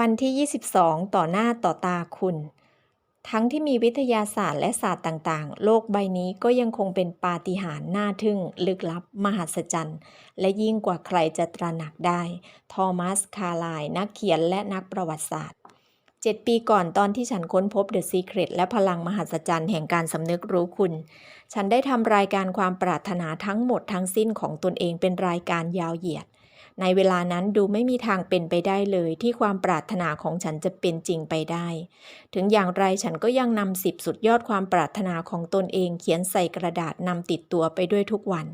วันที่ 22 ต่อหน้าต่อตาคุณ ทั้งที่มีวิทยาศาสตร์และศาสตร์ต่างๆ โลกใบนี้ก็ยังคงเป็นปาฏิหาริย์น่าทึ่ง ลึกลับ มหัศจรรย์ และยิ่งกว่าใครจะตระหนักได้ ทอมัส คาร์ไลน์นักเขียนและนักประวัติศาสตร์เจ็ดปีก่อนตอนที่ฉันค้นพบ The Secret และพลังมหัศจรรย์แห่งการสำนึกรู้คุณ ฉันได้ทำรายการความปรารถนาทั้งหมดทั้งสิ้นของตนเองเป็นรายการยาวเหยียด ในเวลานั้นดูไม่มีทางเป็นไปได้เลย ที่ความปรารถนาของฉันจะเป็นจริงไปได้ ถึงอย่างไรฉันก็ยังนำสิบสุดยอดความปรารถนาของตนเองเขียนใส่กระดาษนำติดตัวไปด้วยทุกวัน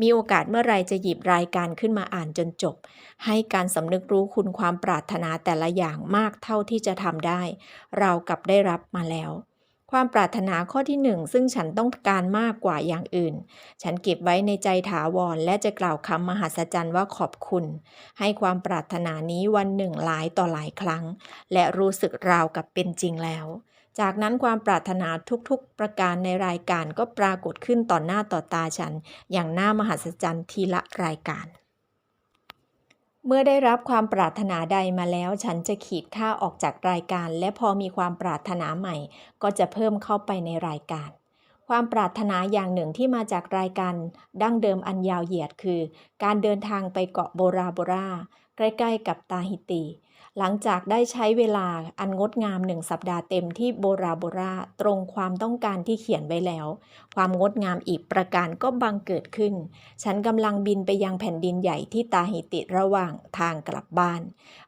มีโอกาสเมื่อไรจะหยิบรายการขึ้นมาอ่านจนจบ ให้การสำนึกรู้คุณความปรารถนาแต่ละอย่างมากเท่าที่จะทำได้ เรากลับได้รับมาแล้ว ความปรารถนาข้อที่หนึ่งซึ่งฉันต้องการมากกว่าอย่างอื่น ฉันเก็บไว้ในใจถาวร และจะกล่าวคำมหัศจรรย์ว่าขอบคุณ ให้ความปรารถนานี้วันหนึ่งหลายต่อหลายครั้ง และรู้สึกราวกับเป็นจริงแล้ว จากนั้นความปรารถนาทุกๆ ประการในรายการก็ปรากฏขึ้นต่อหน้าต่อตาฉัน อย่างน่ามหัศจรรย์ทีละรายการ เมื่อได้รับความปรารถนาใดมาแล้ว ฉันจะขีดค่าออกจากรายการ และพอมีความปรารถนาใหม่ ก็จะเพิ่มเข้าไปในรายการ ความปรารถนาอย่างหนึ่งที่มาจากรายการ ดั้งเดิมอันยาวเหยียดคือ การเดินทางไปเกาะโบราโบรา ใกล้ ๆ กับตาฮิตี หลังจากได้ใช้เวลาอันงดงามหนึ่งสัปดาห์เต็มที่โบราโบราตรงความต้องการที่เขียนไว้แล้ว ความงดงามอีกประการก็บังเกิดขึ้น ฉันกำลังบินไปยังแผ่นดินใหญ่ที่ตาฮิติระหว่างทางกลับบ้าน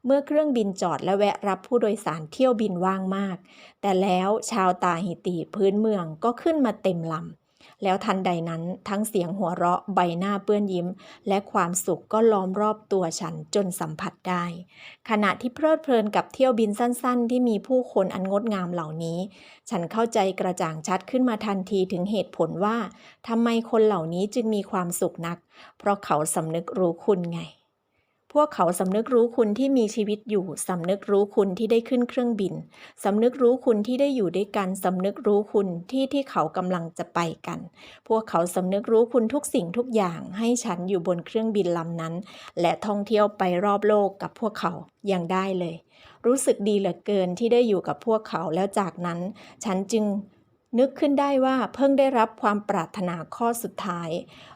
เมื่อเครื่องบินจอดและแวะรับผู้โดยสารเที่ยวบินว่างมาก แต่แล้วชาวตาฮิติพื้นเมืองก็ขึ้นมาเต็มลำ แล้วทันใดนั้นทั้งเสียงหัวเราะใบหน้าเปื้อนยิ้ม และความสุขก็ล้อมรอบตัวฉันจนสัมผัสได้ ขณะที่เพลิดเพลินกับเที่ยวบินสั้นๆ ที่มีผู้คนอันงดงามเหล่านี้ ฉันเข้าใจกระจ่างชัดขึ้นมาทันทีถึงเหตุผลว่าทำไมคนเหล่านี้จึงมีความสุขนัก เพราะเขาสำนึกรู้คุณไง วกเขาสำนึกรู้คุณที่มีชีวิตอยู่ สำนึกรู้คุณที่ได้ขึ้นเครื่องบิน สำนึกรู้คุณที่ได้อยู่ด้วยกัน สำนึกรู้คุณที่ที่เขากำลังจะไปกัน พวกเขาสำนึกรู้คุณทุกสิ่งทุกอย่าง ให้ฉันอยู่บนเครื่องบินลำนั้น และท่องเที่ยวไปรอบโลกกับพวกเขายังได้เลย รู้สึกดีเหลือเกินที่ได้อยู่กับพวกเขาแล้วจากนั้น ฉันจึง นึกขึ้นได้ว่าเพิ่งได้รับความปรารถนาข้อสุดท้าย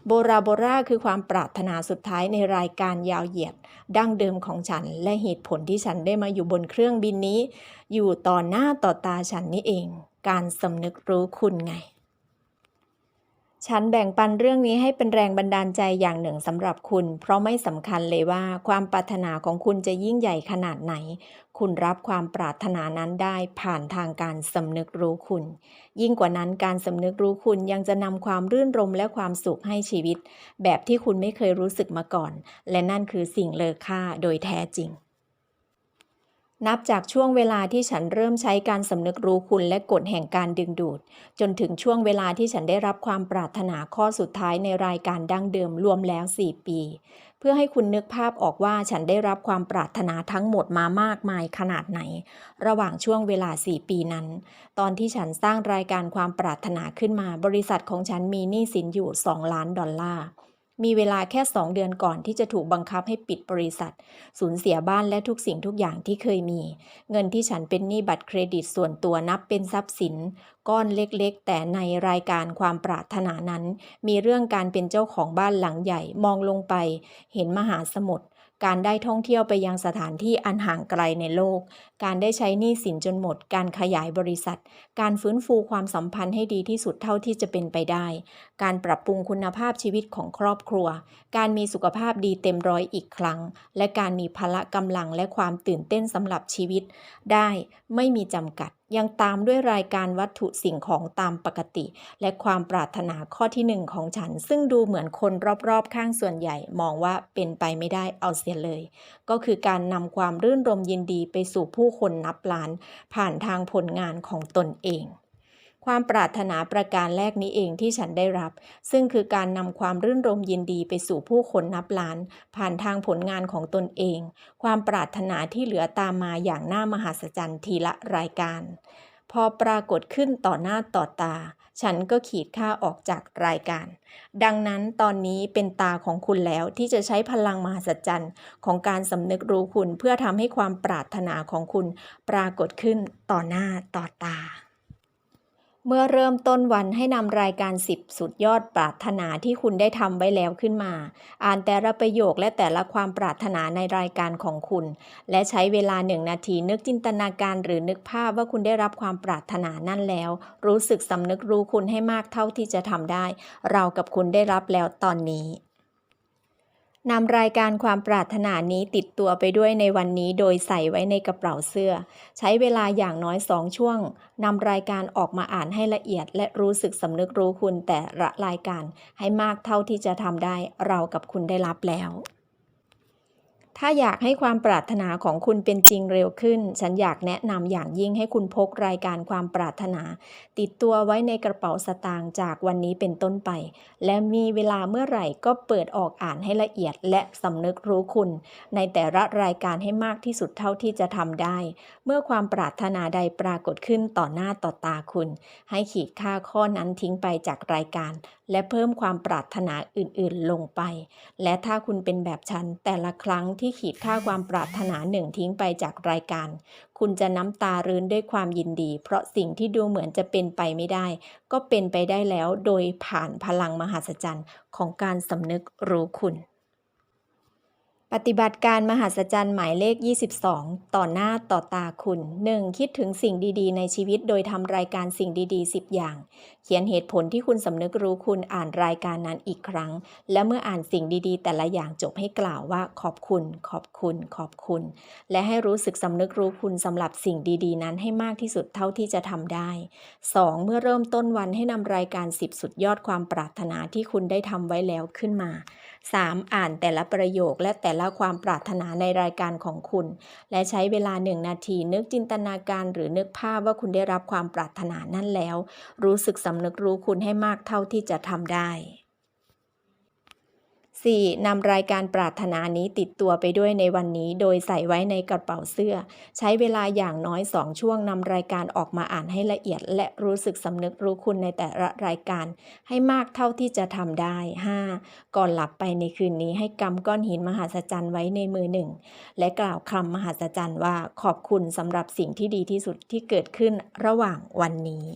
โบราโบราคือความปรารถนาสุดท้ายในรายการยาวเหยียด ดั้งเดิมของฉัน และเหตุผลที่ฉันได้มาอยู่บนเครื่องบินนี้ อยู่ต่อหน้าต่อตาฉันนี่เอง การสำนึกรู้คุณไง ฉันแบ่งปันเรื่องนี้ให้เป็นแรงบันดาลใจอย่างหนึ่งสำหรับคุณ เพราะไม่สำคัญเลยว่าความปรารถนาของคุณจะยิ่งใหญ่ขนาดไหน คุณรับความปรารถนานั้นได้ผ่านทางการสำนึกรู้คุณ ยิ่งกว่านั้นการสำนึกรู้คุณยังจะนำความรื่นรมและความสุขให้ชีวิต แบบที่คุณไม่เคยรู้สึกมาก่อน และนั่นคือสิ่งเลอค่าโดยแท้จริง นับจากช่วงเวลาที่ฉันเริ่มใช้การสำนึกรู้คุณและกฎแห่งการดึงดูด จนถึงช่วงเวลาที่ฉันได้รับความปรารถนาข้อสุดท้ายในรายการดั้งเดิมรวมแล้ว 4 ปี เพื่อให้คุณนึกภาพออกว่าฉันได้รับความปรารถนาทั้งหมดมามากมายขนาดไหน ระหว่างช่วงเวลา 4 ปีนั้น ตอนที่ฉันสร้างรายการความปรารถนาขึ้นมา บริษัทของฉันมีหนี้สินอยู่ 2 ล้านดอลลาร์ มีเวลาแค่ 2 เดือนก่อนที่จะถูกบังคับให้ปิดบริษัท สูญเสียบ้านและทุกสิ่งทุกอย่างที่เคยมี เงินที่ฉันเป็นหนี้บัตรเครดิตส่วนตัวนับเป็นทรัพย์สิน ก้อนเล็กๆ แต่ในรายการความปรารถนานั้น มีเรื่องการเป็นเจ้าของบ้านหลังใหญ่มองลงไป เห็นมหาสมุทร การได้ท่องเที่ยวไปยังสถานที่อันห่างไกลในโลก การได้ใช้หนี้สินจนหมด การขยายบริษัท การฟื้นฟูความสัมพันธ์ให้ดีที่สุดเท่าที่จะเป็นไปได้ การปรับปรุงคุณภาพชีวิตของครอบครัว การมีสุขภาพดีเต็มร้อยอีกครั้ง และการมีพละกำลังและความตื่นเต้นสำหรับชีวิต ได้ไม่มีจำกัด ยังตามด้วยรายการวัตถุสิ่งของตามปกติ และความปรารถนาข้อที่หนึ่งของฉัน ซึ่งดูเหมือนคนรอบๆ ข้างส่วนใหญ่มองว่าเป็นไปไม่ได้เอาเสียเลย ก็คือการนำความรื่นรมยินดีไปสู่ผู้คนนับล้าน ผ่านทางผลงานของตนเอง ความปรารถนาประการแรกนี้เองที่ฉันได้รับ ซึ่งคือการนำความรื่นรมยินดีไปสู่ผู้คนนับล้าน ผ่านทางผลงานของตนเอง ความปรารถนาที่เหลือตามมาอย่างน่ามหัศจรรย์ทีละรายการ พอปรากฏขึ้นต่อหน้าต่อตา ฉันก็ขีดค่าออกจากรายการ ดังนั้นตอนนี้เป็นตาของคุณแล้วที่จะใช้พลังมหัศจรรย์ของการสำนึกรู้คุณเพื่อทำให้ความปรารถนาของคุณปรากฏขึ้นต่อหน้าต่อตา เมื่อเริ่มต้นวันให้นำรายการ 10 สุดยอดปรารถนาที่คุณได้ทำไว้แล้วขึ้นมา อ่านแต่ละประโยคและแต่ละความปรารถนาในรายการของคุณ และใช้เวลาหนึ่งนาทีนึกจินตนาการหรือนึกภาพว่าคุณได้รับความปรารถนานั่นแล้ว รู้สึกสำนึกรู้คุณให้มากเท่าที่จะทำได้ เรากับคุณได้รับแล้วตอนนี้ นำรายการความปรารถนานี้ติดตัวไปด้วยในวันนี้โดยใส่ไว้ในกระเป๋าเสื้อ ใช้เวลาอย่างน้อยสองช่วงนำรายการออกมาอ่านให้ละเอียด และรู้สึกสำนึกรู้คุณแต่ละรายการให้มากเท่าที่จะทำได้เรากับคุณได้รับแล้ว ถ้าอยากให้ความปรารถนาของคุณเป็นจริงเร็วขึ้น ฉันอยากแนะนำอย่างยิ่งให้คุณพกรายการความปรารถนา ติดตัวไว้ในกระเป๋าสตางค์จากวันนี้เป็นต้นไป และมีเวลาเมื่อไหร่ก็เปิดออกอ่านให้ละเอียด และสำนึกรู้คุณ ในแต่ละรายการให้มากที่สุดเท่าที่จะทำได้ เมื่อความปรารถนาใดปรากฏขึ้นต่อหน้าต่อตาคุณ ให้ขีดค่าข้อนั้นทิ้งไปจากรายการ และเพิ่มความปรารถนาอื่นๆลงไป และถ้าคุณเป็นแบบฉัน แต่ละครั้งที่ขีดค่าความปรารถนาหนึ่งทิ้งไปจากรายการ คุณจะน้ำตารื้นด้วยความยินดี เพราะสิ่งที่ดูเหมือนจะเป็นไปไม่ได้ ก็เป็นไปได้แล้วโดยผ่านพลังมหัศจรรย์ของการสำนึกรู้คุณ ปฏิบัติการมหัศจรรย์หมายเลข 22 ต่อหน้าต่อตาคุณ 1. คิดถึงสิ่งดีๆ ในชีวิตโดยทำรายการสิ่งดีๆ 10 อย่าง เขียนเหตุผลที่คุณสำนึกรู้คุณอ่านรายการนั้นอีกครั้ง และเมื่ออ่านสิ่งดีๆ แต่ละอย่างจบให้กล่าวว่าขอบคุณ ขอบคุณ ขอบคุณ และให้รู้สึกสำนึกรู้คุณสำหรับสิ่งดีๆ นั้นให้มากที่สุดเท่าที่จะทำได้ 2. เมื่อเริ่มต้นวันให้นำรายการ 10 สุดยอดความปรารถนาที่คุณได้ทำไว้แล้วขึ้นมา 3. อ่านแต่ละประโยคและแต่และความปรารถนาในรายการของคุณ และใช้เวลาหนึ่งนาที นึกจินตนาการหรือนึกภาพว่าคุณได้รับความปรารถนานั่นแล้ว รู้สึกสำนึกรู้คุณให้มากเท่าที่จะทำได้ 4. นำรายการปรารถนานี้ติดตัวไปด้วยในวันนี้ โดยใส่ไว้ในกระเป๋าเสื้อ ใช้เวลาอย่างน้อย 2 ช่วงนำรายการออกมาอ่านให้ละเอียด และรู้สึกสำนึกรู้คุณในแต่ละรายการ ให้มากเท่าที่จะทำได้ 5. ก่อนหลับไปในคืนนี้ให้กำก้อนหินมหัศจรรย์ไว้ในมือหนึ่ง และกล่าวคำมหัศจรรย์ว่าขอบคุณสำหรับสิ่งที่ดีที่สุดที่เกิดขึ้นระหว่างวันนี้